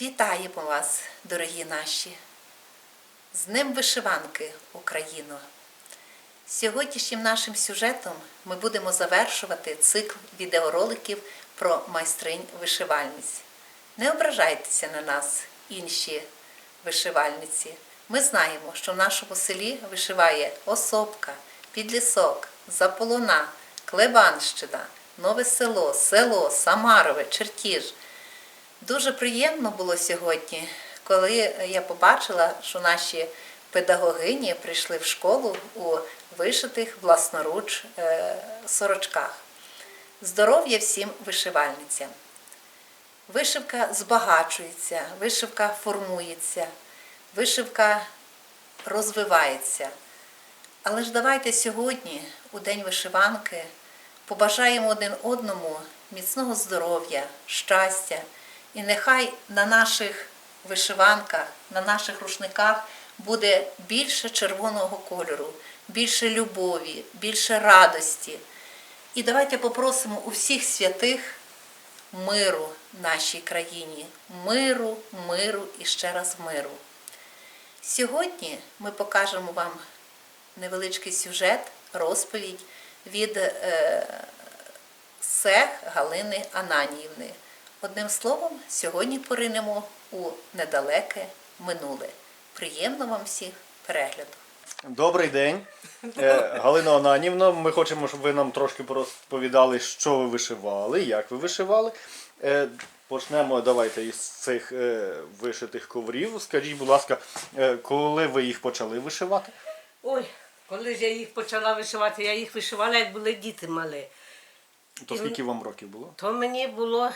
Вітаємо вас, дорогі наші! З Днем Вишиванки, Україно! Сьогоднішнім нашим сюжетом ми будемо завершувати цикл відеороликів про майстринь вишивальниць. Не ображайтеся на нас, інші вишивальниці. Ми знаємо, що в нашому селі вишиває Осопка, Підлісок, Заполона, Клебанщина, Нове село, село, Самарове, Чертіж. Дуже приємно було сьогодні, коли я побачила, що наші педагогині прийшли в школу у вишитих власноруч е, сорочках. Здоров'я всім вишивальницям! Вишивка збагачується, вишивка формується, вишивка розвивається. Але ж давайте сьогодні, у День вишиванки, побажаємо один одному міцного здоров'я, щастя, і нехай на наших вишиванках, на наших рушниках буде більше червоного кольору, більше любові, більше радості. І давайте попросимо у всіх святих миру нашій країні, миру, миру і ще раз миру. Сьогодні ми покажемо вам невеличкий сюжет, розповідь від е, Сех Галини Ананіївни. Одним словом, сьогодні поринемо у недалеке минуле. Приємно вам всіх перегляду! Добрий день, Е, Галина Ананівна. Ми хочемо, щоб ви нам трошки розповідали, що ви вишивали, як ви вишивали. Е, Почнемо давайте із цих е, вишитих коврів. Скажіть, будь ласка, коли ви їх почали вишивати? Ой, коли ж я їх почала вишивати, я їх вишивала, як були діти малі. То скільки вам років було? То мені було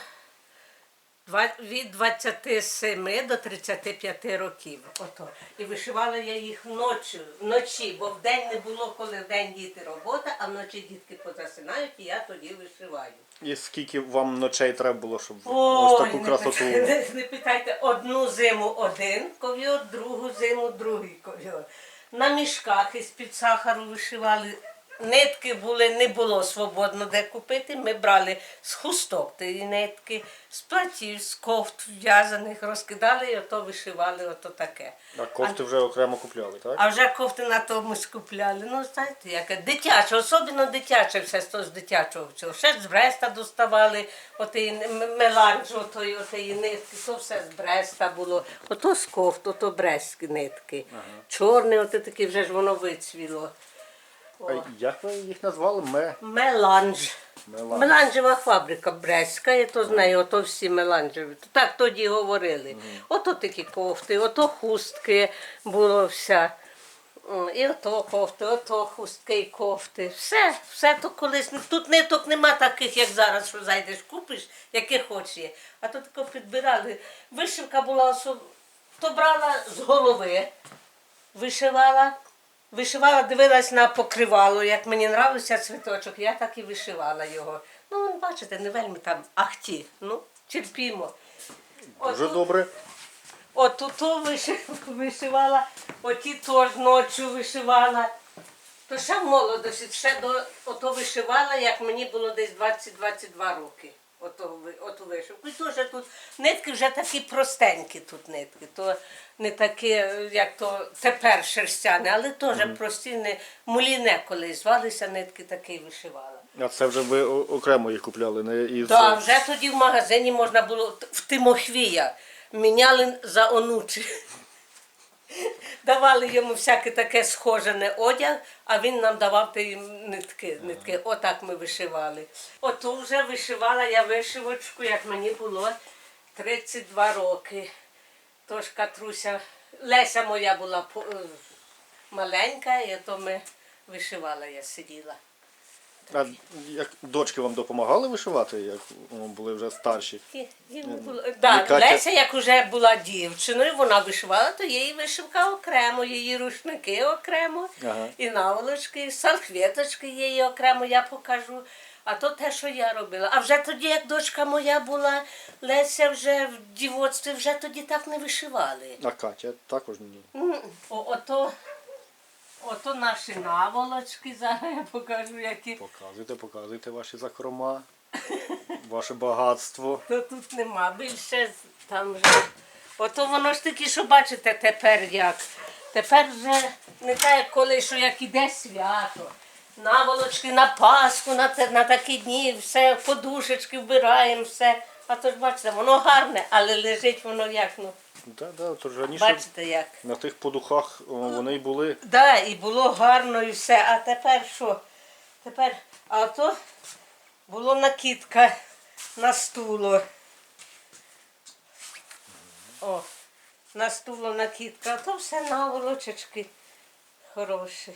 від 27 до 35 років. Ото. І вишивала я їх вночі, вночі, бо вдень не було, коли вдень діти робота, а вночі дітки позасинають, і я тоді вишиваю. І скільки вам ночей треба було, щоб Ой, ось таку не красоту? питайте, не питайте, одну зиму один ковьор, другу зиму другий ковьор. На мішках із-під сахару вишивали. Нитки були, не було свободно де купити. Ми брали з хусток ті нитки, з платів, з кофт в'язаних, розкидали і ото вишивали, ото таке. А кофти вже окремо купляли, так? А вже кофти на тому скупляли. Ну, знаєте, яке дитяче, особливо дитяче все з дитячого всього. Ще з Бреста доставали отий меланж, отої, отої нитки, то все з Бреста було. Ото з кофт, ото брестські нитки. Чорне, ото таке вже ж воно вицвіло. А як ви їх назвали? Ме... Меланж. Меланж. Меланжева фабрика Брестська, і то з нею, ото всі меланжеві. Так тоді говорили. Ото такі кофти, ото хустки було вся. І ото кофти, ото хустки і кофти. Все, все то колись. Тут ниток нема таких, як зараз, що зайдеш, купиш, яке хочеш є. А то тако підбирали. Вишивка була особ... то брала з голови, вишивала. Вишивала, дивилась на покривало, як мені нравився цвіточок, я так і вишивала його. Ну, бачите, не вельми там ахті. Ну, терпімо. Дуже Отут- добре. От тут то виши- вишивала, оті теж ночі вишивала. То ще в молодості, ще до ото вишивала, як мені було десь 20-22 роки. Оту вишивку. І теж тут нитки вже такі простенькі тут нитки. То не такі, як то тепер шерстяне, але теж прості, не муліне колись звалися нитки, такі вишивала. А це вже ви окремо їх купляли, не із. Так, вже тоді в магазині можна було в Тимохвія. Міняли за онучі. Давали йому всяке таке схожене одяг, а він нам давав ті нитки. нитки. Отак ми вишивали. Ото вже вишивала я вишивочку, як мені було 32 роки. Тож Катруся, Леся моя була е, маленька, і то ми вишивала, я сиділа. А як дочки вам допомагали вишивати, як ну, були вже старші? Було. Да, Катя- Леся, як вже була дівчиною, вона вишивала, то її вишивка окремо, її рушники окремо, Ага. і наволочки, і салфеточки її окремо, я покажу. А то те, що я робила. А вже тоді, як дочка моя була, Леся вже в дівоцтві, вже тоді так не вишивали. А Катя також ні. М, О, ото, ото наші наволочки, зараз я покажу, які. Показуйте, показуйте ваші закрома. Ваше багатство. То тут нема. Більше там вже. Ото воно ж таки, що бачите тепер як. Тепер вже не так, як коли, що як іде свято. Наволочки на Пасху, на, те- на такі дні, все, подушечки вбираємо, все. А то ж бачите, воно гарне, але лежить воно як, ну, Так, да, то ж раніше бачите як. на тих подухах о, вони й були. Да, і було гарно і все. А тепер що? Тепер, а то було накидка на стуло. О, на стуло накидка, а то все наволочечки хороші.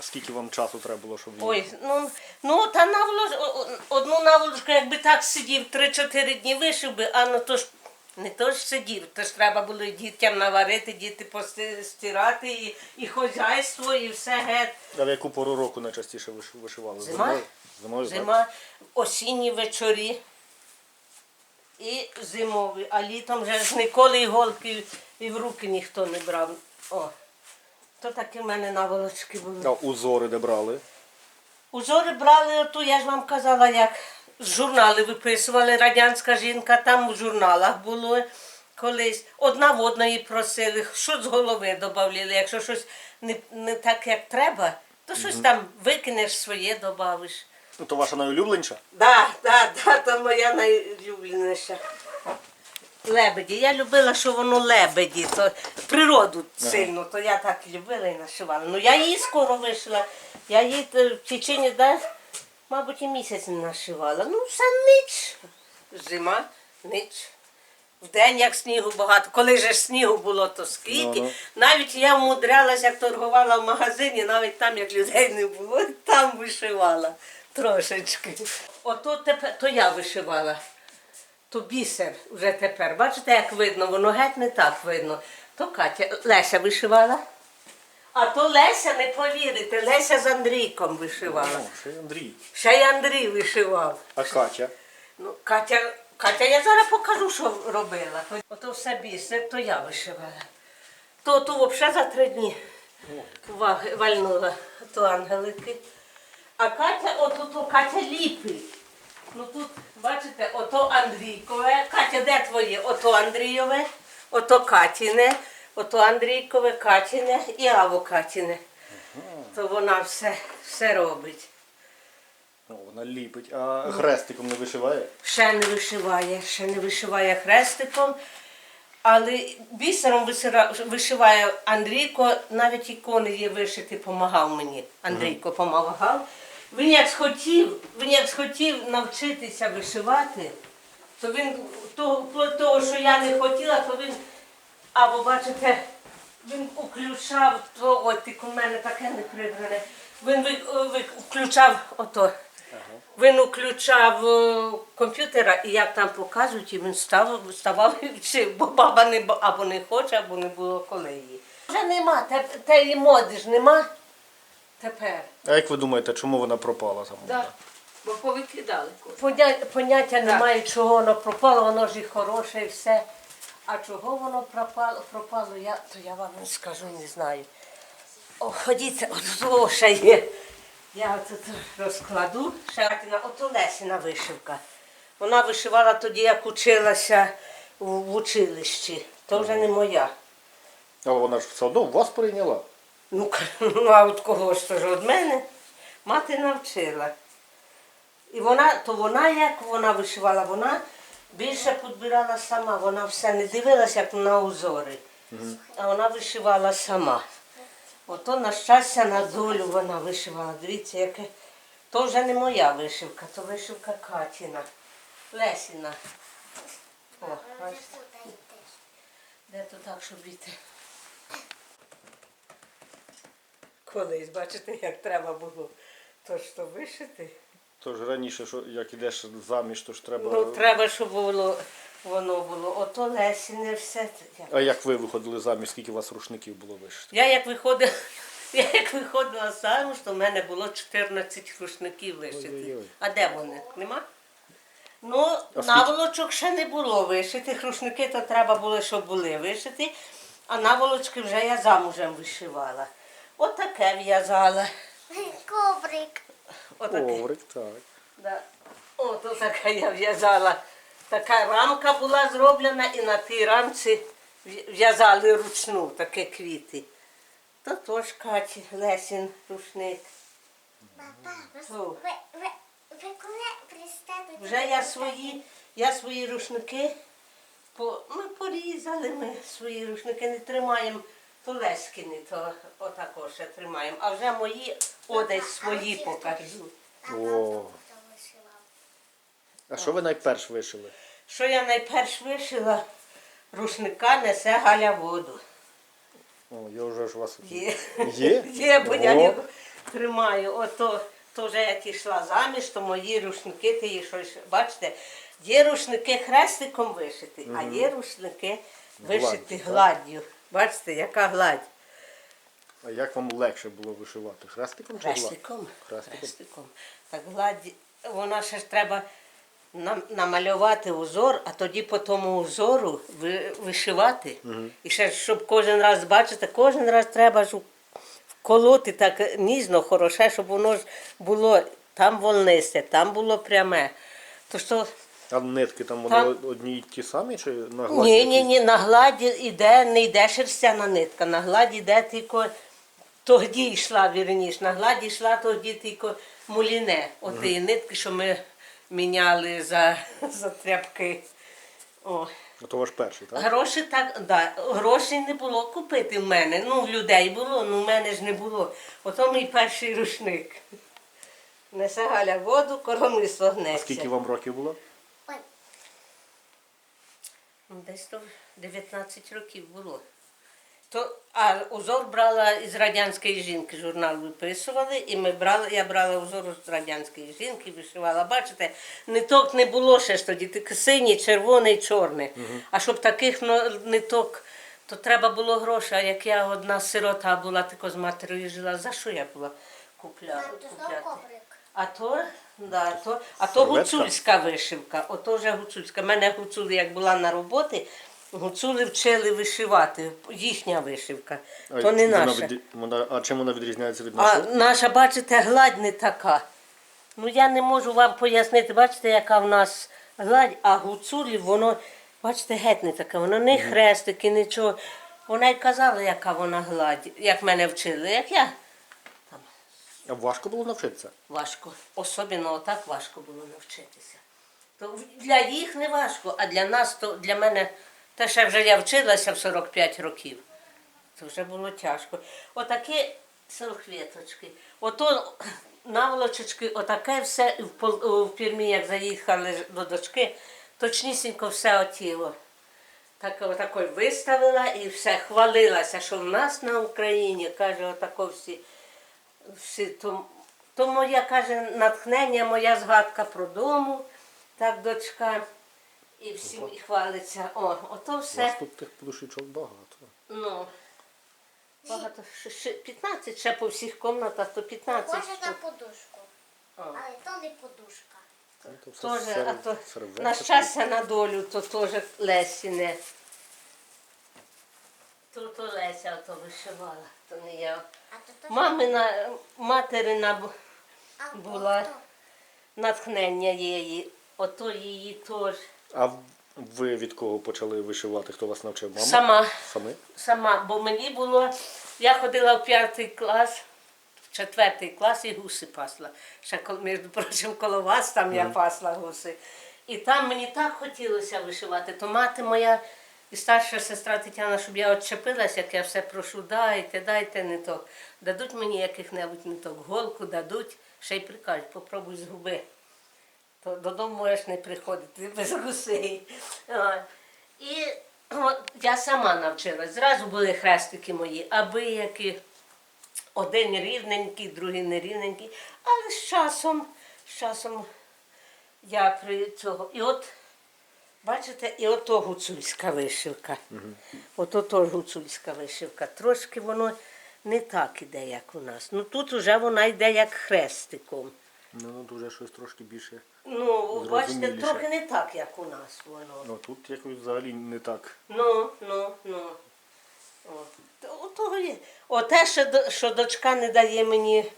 Скільки вам часу треба було, щоб Ой, ну, ну та наволоч, одну наволочку, якби так сидів 3-4 дні вишив би, а ну то ж не то ж сидів, то ж треба було і дітям наварити, діти постирати, і, і хозяйство, і все геть. А в яку пору року найчастіше виш- вишивали? Зима. Зимою? Зимою, так? Зима, осінні вечорі і зимові, а літом вже ж ніколи іголки і в руки ніхто не брав. О, то такі в мене наволочки були. А узори де брали? Узори брали оту, я ж вам казала, як журнали виписували, радянська жінка, там у журналах було колись. Одна в одної просили, що з голови додавали. Якщо щось не, не так, як треба, то щось там викинеш своє, додавиш. Ну, то ваша найулюбленіша? Так, так, так, то моя найулюбленіша. Лебеді. Я любила, що воно лебеді, то природу сильно, то я так любила і нашивала. Ну я її скоро вишила. Я її е, в течение, да, мабуть, і місяць не нашивала. Ну, все ніч. Зима, ніч. Вдень, як снігу багато. Коли же ж снігу було, то скільки. Ну-ну. Навіть я вмудрялася, як торгувала в магазині, навіть там, як людей не було, там вишивала трошечки. Ото тепер, то я вишивала. То бісер вже тепер. Бачите, як видно, воно геть не так видно. То Катя, Леся вишивала. А то Леся, не повірите, Леся з Андрійком вишивала. О, ще й Андрій. Ще й Андрій вишивав. А Катя? Ну, Катя, Катя, я зараз покажу, що робила. Ото все бісер, то я вишивала. То то взагалі за три дні ва- вальнула, то ангелики. А Катя, ото то Катя ліпить. Ну тут, бачите, ото Андрійкове. Катя, де твоє? Ото Андрійове, ото Катіне, ото Андрійкове, Катіне і Аво Катіне. То вона все, все робить. О, вона ліпить. А хрестиком не вишиває? Ще не вишиває, ще не вишиває хрестиком. Але бісером висира- вишиває Андрійко, навіть ікони є вишити, допомагав мені. Андрійко допомагав. Він як схотів, він як схотів навчитися вишивати, то він того, того, що я не хотіла, то він, або бачите, він включав, то от тільки у мене таке не прибране. Він включав ото. Він включав е, комп'ютера і як там показують, і він став, ставав і бо баба не, або не хоче, або не було коли її. Вже нема, те, теї моди ж нема тепер. А як ви думаєте, чому вона пропала там? Да. Бо повикидали. Поня- поняття немає, чого воно пропало, воно ж і хороше, і все. А чого воно пропало, пропало я, то я вам не скажу, не знаю. О, ходіть, от того ще є. Я тут розкладу. Ще Катіна, ото Лесіна вишивка. Вона вишивала тоді, як училася в, в училищі. То вже не моя. Але вона ж все одно вас прийняла. Ну, ну а от кого ж то ж від мене? Мати навчила. І вона, то вона як вона вишивала, вона більше підбирала сама, вона все не дивилася, як на узори. А вона вишивала сама. Ото на щастя, на долю вона вишивала. Дивіться, яке. То вже не моя вишивка, то вишивка Катіна. Лесіна. О, бачите? Де то так, щоб іти? Колись, бачите, як треба було. То ж то вишити. Тож раніше, що як ідеш заміж, то ж треба. Ну, треба, щоб було, воно було. Ото Лесіне все. це. А як ви виходили заміж, скільки у вас рушників було вишити? Я як виходила, я як виходила замуж, то в мене було 14 рушників вишити. Ой-ой-ой. А де вони? Нема? Ну, скільки? наволочок ще не було вишитих. Рушники то треба було, щоб були вишиті, а наволочки вже я замужем вишивала. От в'язала. Коврик. Отаке. Коврик, так. Да. От така я в'язала. Така рамка була зроблена і на тій рамці в'язали ручну такі квіти. То теж Каті Лесін рушник. Папа, ви, ви, ви, ви коли пристебете? Вже я свої, я свої рушники по, ми порізали, ми свої рушники не тримаємо, то Лескіни, то отако ще тримаємо. А вже мої одесь свої покажу. О. А що ви найперш вишили? Що я найперш вишила, рушника несе Галя воду. О, я вже ж у вас Є. Є? Є, бо я О. його тримаю. Ото то вже як ішла заміж, то мої рушники, ти її щось, бачите, є рушники хрестиком вишити, а є рушники вишити Гладдю, так? гладдю. Бачите, яка гладь? А як вам легше було вишивати? Хрестиком чи гладь? Хрестиком. Хрестиком. Хрестиком. Так гладь, вона ще ж треба намалювати узор, а тоді по тому узору ви- вишивати. І ще щоб кожен раз бачите, кожен раз треба ж вколоти так ніжно, хороше, щоб воно ж було там волнисте, там було пряме. То що А нитки там вони Там- одні й ті самі чи на гладі? ні, ні, якісь? ні, на гладі йде, не йде шерстяна нитка, на гладі йде тільки тоді йшла вірніш, на гладі йшла тоді тільки муліне. От ті нитки, що ми міняли за, за тряпки. О. А то ваш перший, так? Гроші так, да, грошей не було купити в мене. Ну, в людей було, ну в мене ж не було. Ото мій перший рушник. Несе Галя воду, коромисло А скільки вам років було? Десь то 19 років було. То, а узор брала із радянської жінки, журнал виписували, і ми брали, я брала узор з радянської жінки, вишивала. Бачите, ниток не було ще ж тоді, тільки синій, червоний, чорний. А щоб таких ниток, то треба було гроші. А як я одна сирота була, тільки з матерою жила, за що я була купляла? купляти? А то, да, то, а то Серветка? гуцульська вишивка. Ото вже гуцульська. Мене гуцули, як була на роботі, гуцули вчили вишивати. Їхня вишивка. А то не вона наша. відрі- вона- А чим вона відрізняється від А нашої? наша, бачите, гладь не така. Ну я не можу вам пояснити, бачите, яка в нас гладь, а гуцулів, воно, бачите, геть не таке, воно не хрестики, нічого. Вона й казала, яка вона гладь, як мене вчили, як я. Важко було навчитися? Важко. Особливо отак важко було навчитися. То для їх не важко, а для нас, то для мене, те, що вже я вчилася в 45 років, то вже було тяжко. Отакі салфеточки, ото наволочечки, отаке все в пірмі, як заїхали до дочки, точнісінько все отіло. Так отако виставила і все, хвалилася, що в нас на Україні, каже, отако всі всі, то, то моя каже натхнення, моя згадка про дому, так дочка. І всім і хвалиться. О, ото У вас тут тих подушечок багато. Ну, багато, ще- ще 15 ще по всіх кімнатах, то 15 Може на штук. подушку. О. Але то не подушка. Ну, то все Тоже, сер- а то серветки. на щастя на долю, то теж Лесіне. То, то Леся то вишивала, то не я. Мамина, материна була. натхнення її, ото її теж. А ви від кого почали вишивати? Хто вас навчив? Мама? Сама, Самі? сама, бо мені було, я ходила в п'ятий клас, в четвертий клас і гуси пасла. Ще, між прочим, коло вас там я пасла гуси. І там мені так хотілося вишивати, то мати моя і старша сестра Тетяна, щоб я відчепилася, як я все прошу, дайте, дайте ниток. Дадуть мені яких-небудь ниток, голку дадуть, ще й прикажуть, попробуй з губи. то додому можеш не приходити без гусей. І от, я сама навчилась. Зразу були хрестики мої, аби які один рівненький, другий нерівненький. Але з часом, з часом я при цього. І от, бачите, і ото гуцульська вишивка. Ото теж гуцульська вишивка. Трошки воно не так іде, як у нас. Ну тут вже вона йде як хрестиком. Ну, ну, дуже щось трошки більше. Ну, бачите, трохи не так, як у нас воно. Ну тут якось взагалі не так. Ну, ну, ну. Оте, що, що дочка не дає мені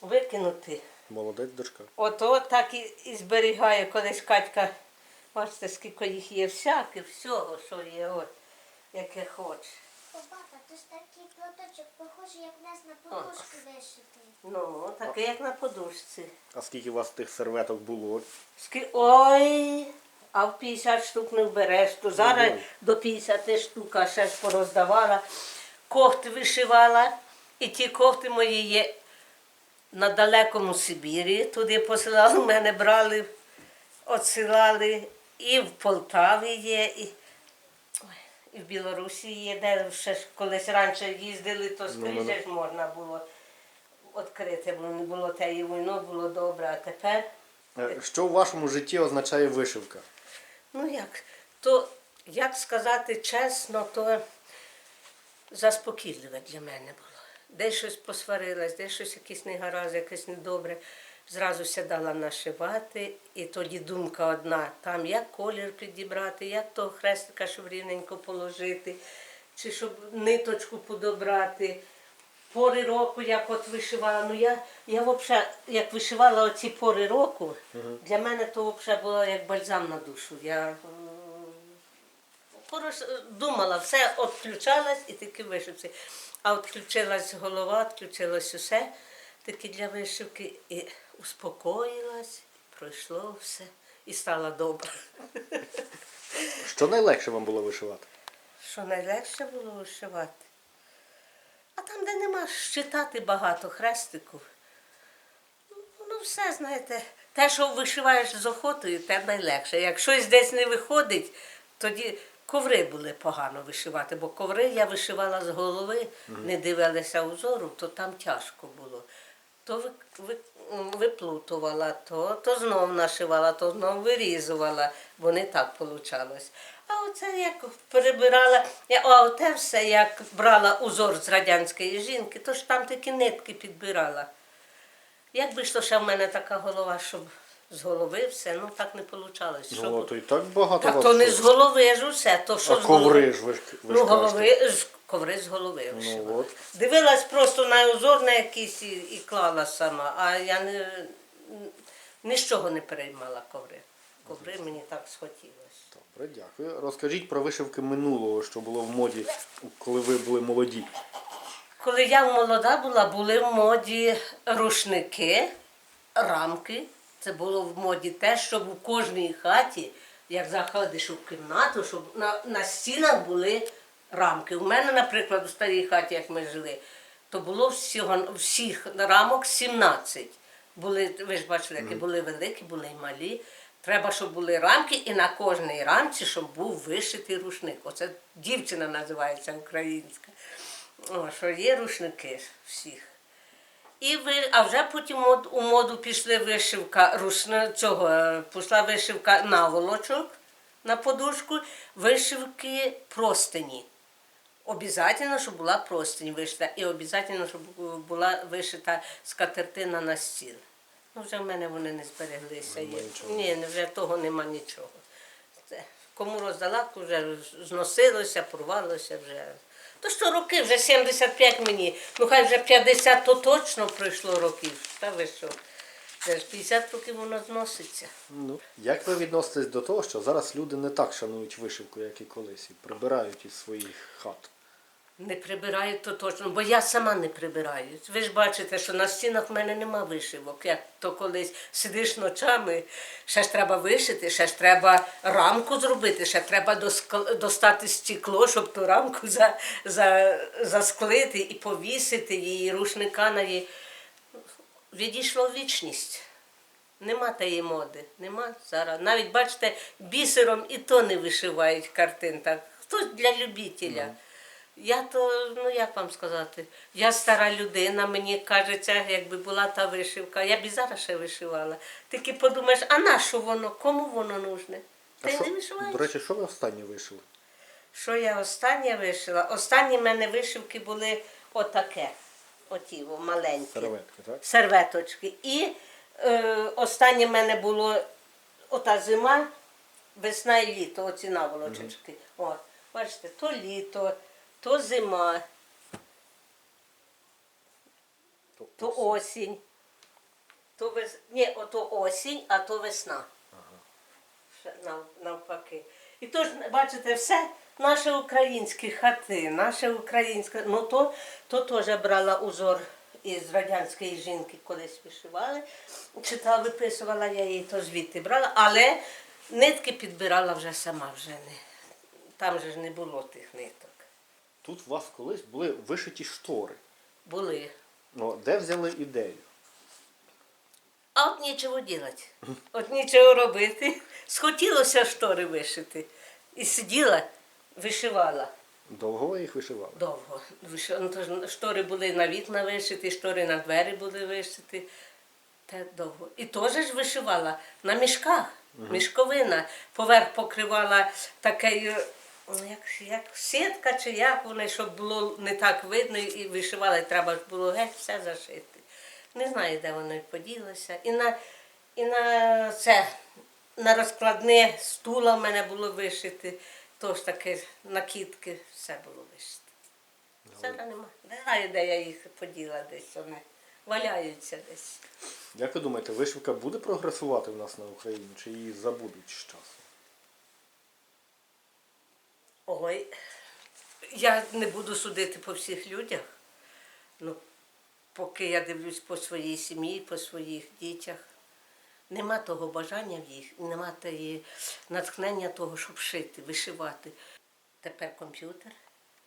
викинути, Молодець дочка. Ото так і, і зберігаю, колись Катька, бачите, скільки їх є всяких, всього, що є, от, яке хоче. О, папа, то ж такий платочок, похожий, як в нас на подушку вишитий. Ну, таке, як на подушці. А скільки у вас тих серветок було? Скі... Ой, а в 50 штук не вбереш, то зараз Ой. до 50 штук а ще ж пороздавала. Когти вишивала, і ті когти мої є на далекому Сибірі. Туди посилали, мене брали, отсилали. І в Полтаві є, і, і в Білорусі є, де ще ж колись раніше їздили, то ну, скоріше ж можна було відкрити, бо не було тієї війни, було добре, а тепер. Е, Що в вашому житті означає вишивка? Ну як? То, як сказати чесно, то заспокійливе для мене було. Десь щось посварилась, десь щось якийсь негаразд, якесь недобре. Зразу сідала нашивати, і тоді думка одна, там як колір підібрати, як того хрестика, щоб рівненько положити, чи щоб ниточку подобрати. Пори року, як от вишивала. Ну я, я взагалі, як вишивала оці пори року, для мене то взагалі було як бальзам на душу. Я м, порос- думала, все відключалась і тільки вишивці. А відключилась голова, відключилось усе, таки для вишивки, і успокоїлась, пройшло все і стало добре. Що найлегше вам було вишивати? Що найлегше було вишивати. А там, де нема щитати багато хрестиків, ну все, знаєте, те, що вишиваєш з охотою, те найлегше. Як щось десь не виходить, тоді коври були погано вишивати, бо коври я вишивала з голови, не дивилася узору, то там тяжко було. То ви, виплутувала, то, то знов нашивала, то знов вирізувала, бо не так вийшло. А оце як перебирала, а оте все, як брала узор з радянської жінки, то ж там такі нитки підбирала. Як би йшло ще в мене така голова, щоб з голови все, ну так не вийшло. Ну, то і так багато Так то не з голови ж усе, то що А з голови. коври ж ви ж ви ж Ну, голови, з- коври з голови. Ну, от. Дивилась просто на узор на якийсь і, і клала сама, а я не, нічого не переймала коври. Коври мені так схотілося. Добре, дякую. Розкажіть про вишивки минулого, що було в моді, коли ви були молоді. Коли я молода була, були в моді рушники, рамки. Це було в моді те, щоб у кожній хаті, як заходиш у кімнату, щоб на, на стінах були рамки. У мене, наприклад, у старій хаті, як ми жили, то було всього, всіх рамок 17. Були, ви ж бачили, які були великі, були і малі. Треба, щоб були рамки, і на кожній рамці, щоб був вишитий рушник. Оце дівчина називається українська. О, що є рушники всіх. І ви, а вже потім мод- у моду пішли вишивка рушна, цього, е, пішла вишивка наволочок на подушку, вишивки простині. Обязательно, щоб була простинь вишита, і обязательно, щоб була вишита скатертина на стіл. Ну, вже в мене вони не збереглися. Нема Ні, вже того нема нічого. Кому роздала, вже зносилося, порвалося вже. То що роки, вже 75 мені, ну хай вже 50, то точно пройшло років. Та ви що? Це ж 50 років воно зноситься. Ну, як ви відноситесь до того, що зараз люди не так шанують вишивку, як і колись, і прибирають із своїх хат? Не прибирають то точно, бо я сама не прибираю. Ви ж бачите, що на стінах в мене нема вишивок. Як то колись сидиш ночами, ще ж треба вишити, ще ж треба рамку зробити, ще треба достати стекло, щоб ту рамку за, за, засклити і повісити її, рушника на її. Відійшло вічність. Нема тієї моди, нема зараз. Навіть бачите, бісером і то не вишивають картин. Так. Хтось для любителя. Я то, ну як вам сказати, я стара людина, мені кажеться, якби була та вишивка, я б і зараз ще вишивала. Тільки подумаєш, а на що воно? Кому воно нужне? Ти не вишиваєш? до речі, що ви останнє вишили? Що я останнє вишила? Останні в мене вишивки були отаке, оті о, маленькі Серветки, так? серветочки. І е, останнє в мене було ота зима, весна і літо, оці наволочечки. О, бачите, то літо, то зима, то осінь. То вес... Ні, ото осінь, а то весна. Ще нав- навпаки. І тож, бачите, все наше українські хати, наше українське, ну то, то теж брала узор із радянської жінки, колись вишивали. Читала, виписувала я її, то звідти брала, але нитки підбирала вже сама вже не. Там же ж не було тих ниток. Тут у вас колись були вишиті штори. Були. Ну, де взяли ідею? А от нічого робити. От нічого робити. Схотілося штори вишити. І сиділа, вишивала Довго ви їх вишивали? довго. Ну, ж Штори були на вікна вишиті, штори на двері були вишиті. Те довго. І теж ж вишивала на мішках. Мішковина. Поверх покривала такою, ну, як, як сітка чи як вони, щоб було не так видно, і вишивали, треба ж було геть все зашити. Не знаю, де воно поділося. І на, і на це, на розкладне стула в мене було вишити, тож таке накидки, все було вишити. Зараз нема. Не знаю, де я їх поділа десь вони. Валяються десь. Як ви думаєте, вишивка буде прогресувати в нас на Україні, чи її забудуть з часом? Ой, я не буду судити по всіх людях. Ну, поки я дивлюсь по своїй сім'ї, по своїх дітях, нема того бажання в їх, нема тієї натхнення того, щоб шити, вишивати. Тепер комп'ютер,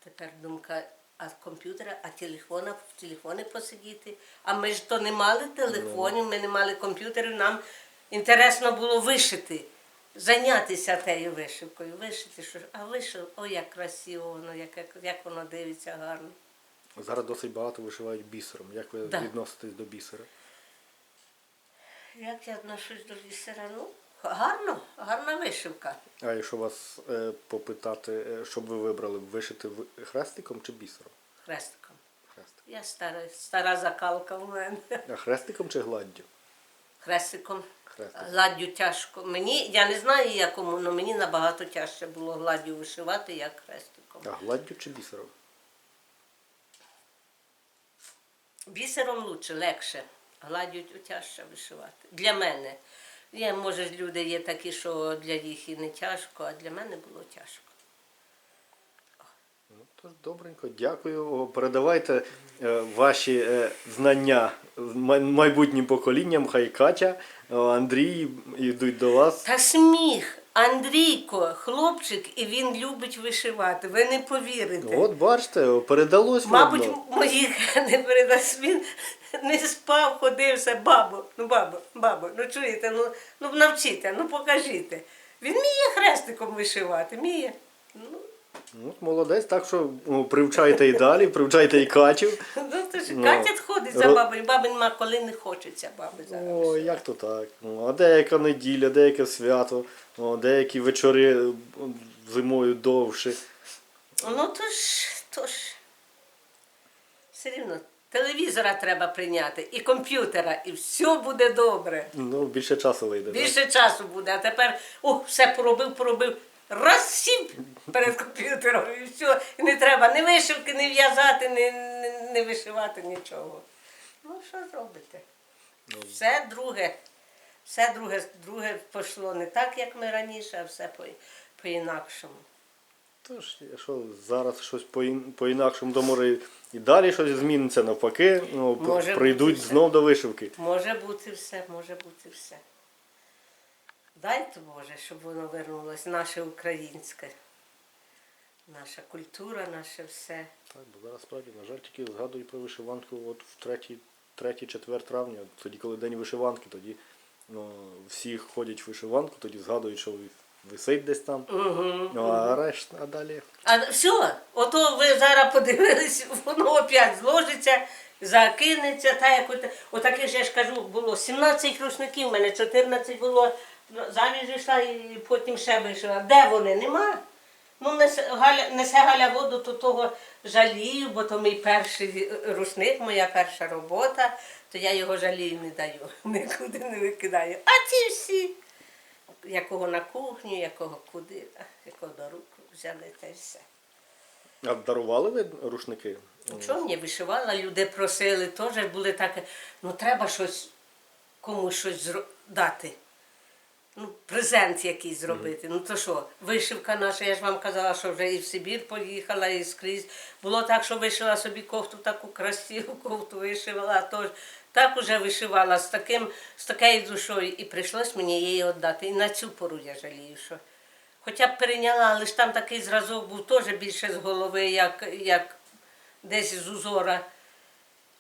тепер думка а комп'ютера, а телефона, в телефони посидіти. А ми ж то не мали телефонів, ми не мали комп'ютерів, нам інтересно було вишити, зайнятися тією вишивкою, вишити, що а вишив, ой, як красиво воно, як, як, як воно дивиться гарно. Зараз досить багато вишивають бісером. Як ви Да. відноситесь до бісера? Як я отношусь до бісера? Ну, гарно, гарна вишивка. А якщо вас е, попитати, е, що б ви вибрали, вишити в- хрестиком чи бісером? Хрестиком. Хрестиком. Я стара, стара закалка в мене. А хрестиком чи гладдю? Хрестиком. Гладдю тяжко. Мені, я не знаю якому, але мені набагато тяжче було гладдю вишивати, як хрестиком. А гладдю чи бісером? Бісером лучше, легше. Гладдю тяжче вишивати. Для мене. Є, може, люди є такі, що для їх і не тяжко, а для мене було тяжко. Ну, тож добренько, дякую. Передавайте е, ваші е, знання май- майбутнім поколінням, хай Катя, Андрій йдуть до вас. Та сміх. Андрійко, хлопчик, і він любить вишивати. Ви не повірите. От бачите, передалось Мабуть, видно. моїх не передасть. Він не спав, ходився, бабо, ну бабо, бабо, ну чуєте, ну, ну навчите, ну покажіть. Він вміє хрестиком вишивати, вміє. Ну, Ну, молодець, так що о, привчайте і далі, привчайте і Катю. ну то ж Ну, Катя ходить за ро- бабою, баби нема, коли не хочеться баби зараз. О, як то так? Ну, а деяка неділя, деяке свято, о, деякі вечори е, зимою довше. Ну то ж, то ж. Все рівно. Телевізора треба прийняти, і комп'ютера, і все буде добре. Ну, більше часу вийде. так? Більше часу буде, а тепер о, все поробив, поробив. Раз сів перед комп'ютером і все. І не треба ні вишивки, ні в'язати, ні, ні, ні вишивати нічого. Ну, що зробите? Все друге, все друге, друге пішло не так, як ми раніше, а все по, по-інакшому. Тож, якщо зараз щось по- по-інакшому, то може і далі щось зміниться навпаки, ну, Може прийдуть знов до вишивки. Може бути все, може бути все. Дайте Боже, щоб воно вернулось, наше українське, наша культура, наше все. Так, бо зараз справді, на жаль, тільки згадую про вишиванку от в 3-4 травня, тоді, коли день вишиванки, тоді ну, всі ходять в вишиванку, тоді згадують, що висить десь там. Угу. Ну, а решта, а далі. А все, ото ви зараз подивились, воно опять зложиться, закинеться, та як от, отаких я ж кажу, було 17 рушників, в мене 14 було, заміж йшла і потім ще вийшла. Де вони? Нема. Ну, несе Галя, несе Галя воду, то того жалію, бо то мій перший рушник, моя перша робота, то я його жалію не даю, нікуди не викидаю. А ці всі, якого на кухню, якого куди, якого до рук взяли та й все. А дарували ви рушники? Чого мені вишивала, люди просили, теж були таке, ну треба щось комусь щось дати. Ну, презент якийсь зробити. Ну то що, вишивка наша, я ж вам казала, що вже і в Сибір поїхала, і скрізь. Було так, що вишила собі кофту, таку красиву кофту вишивала, а то так уже вишивала з, таким, з такою душою, і прийшлось мені її віддати. І на цю пору я жалію, що. Хоча б перейняла, але ж там такий зразок був теж більше з голови, як, як десь з узора.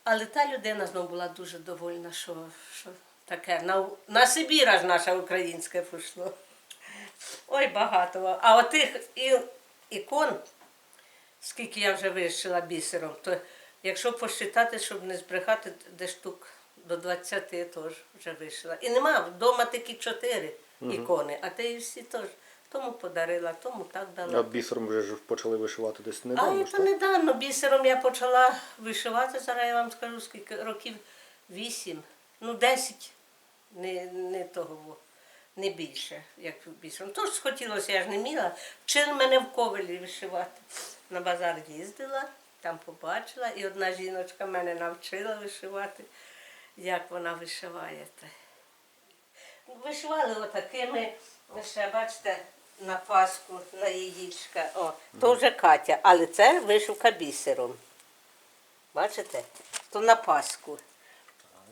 Але та людина знову була дуже довольна, що, що таке. На, на Сибір аж наша українська пішло. Ой, багато. А отих і, ікон, скільки я вже вишила бісером, то якщо посчитати, щоб не збрехати, де штук до 20 теж вже вишила. І нема, вдома тільки чотири ікони, а те і всі теж. Тому подарила, тому так дала. А бісером вже ж почали вишивати десь А недавно. ж, це так? недавно бісером я почала вишивати, зараз я вам скажу, скільки років вісім, ну десять, не, не того, не більше, як бісером. Тож схотілося, я ж не міла. Вчили мене в ковелі вишивати. На базар їздила, там побачила, і одна жіночка мене навчила вишивати, як вона вишиває. Вишивали отакими, ще бачите, на Пасху, на яєчка. О, то вже Катя, але це вишивка бісером. Бачите? То на Пасху.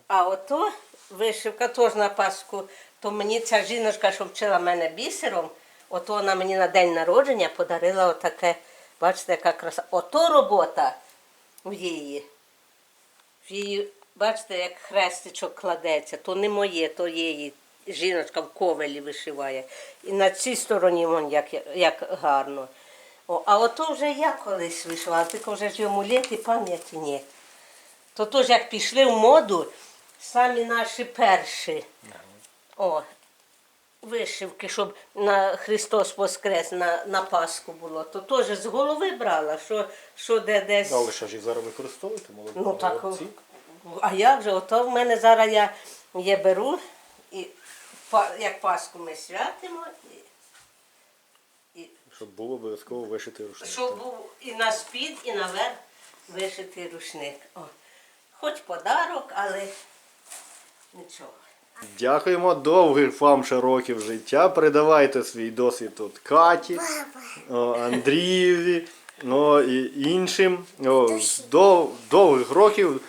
А ото вишивка теж на Пасху, то мені ця жіночка, що вчила мене бісером, ото вона мені на день народження подарила отаке, бачите, яка краса. Ото робота в її. В її, бачите, як хрестичок кладеться, то не моє, то її. Жіночка в ковелі вишиває. І на цій стороні вон як, як гарно. О, а ото вже я колись вишивала, тільки вже ж йому літ і пам'яті ні. То теж як пішли в моду, самі наші перші. О, вишивки, щоб на Христос Воскрес на, на Пасху було, то теж з голови брала, що, що де десь. Але що ж і зараз використовуєте молоді Ну так, молодці. а як же? Ото в мене зараз я, я беру і як Пасху ми святимо, і, і Щоб було обов'язково вишити рушник. щоб був і на спід, і наверх вишитий рушник. О. Хоч подарок, але нічого. Дякуємо, довгих вам ще років життя. Передавайте свій досвід от Каті, о, Андрієві, о, і іншим. О, з дов- довгих років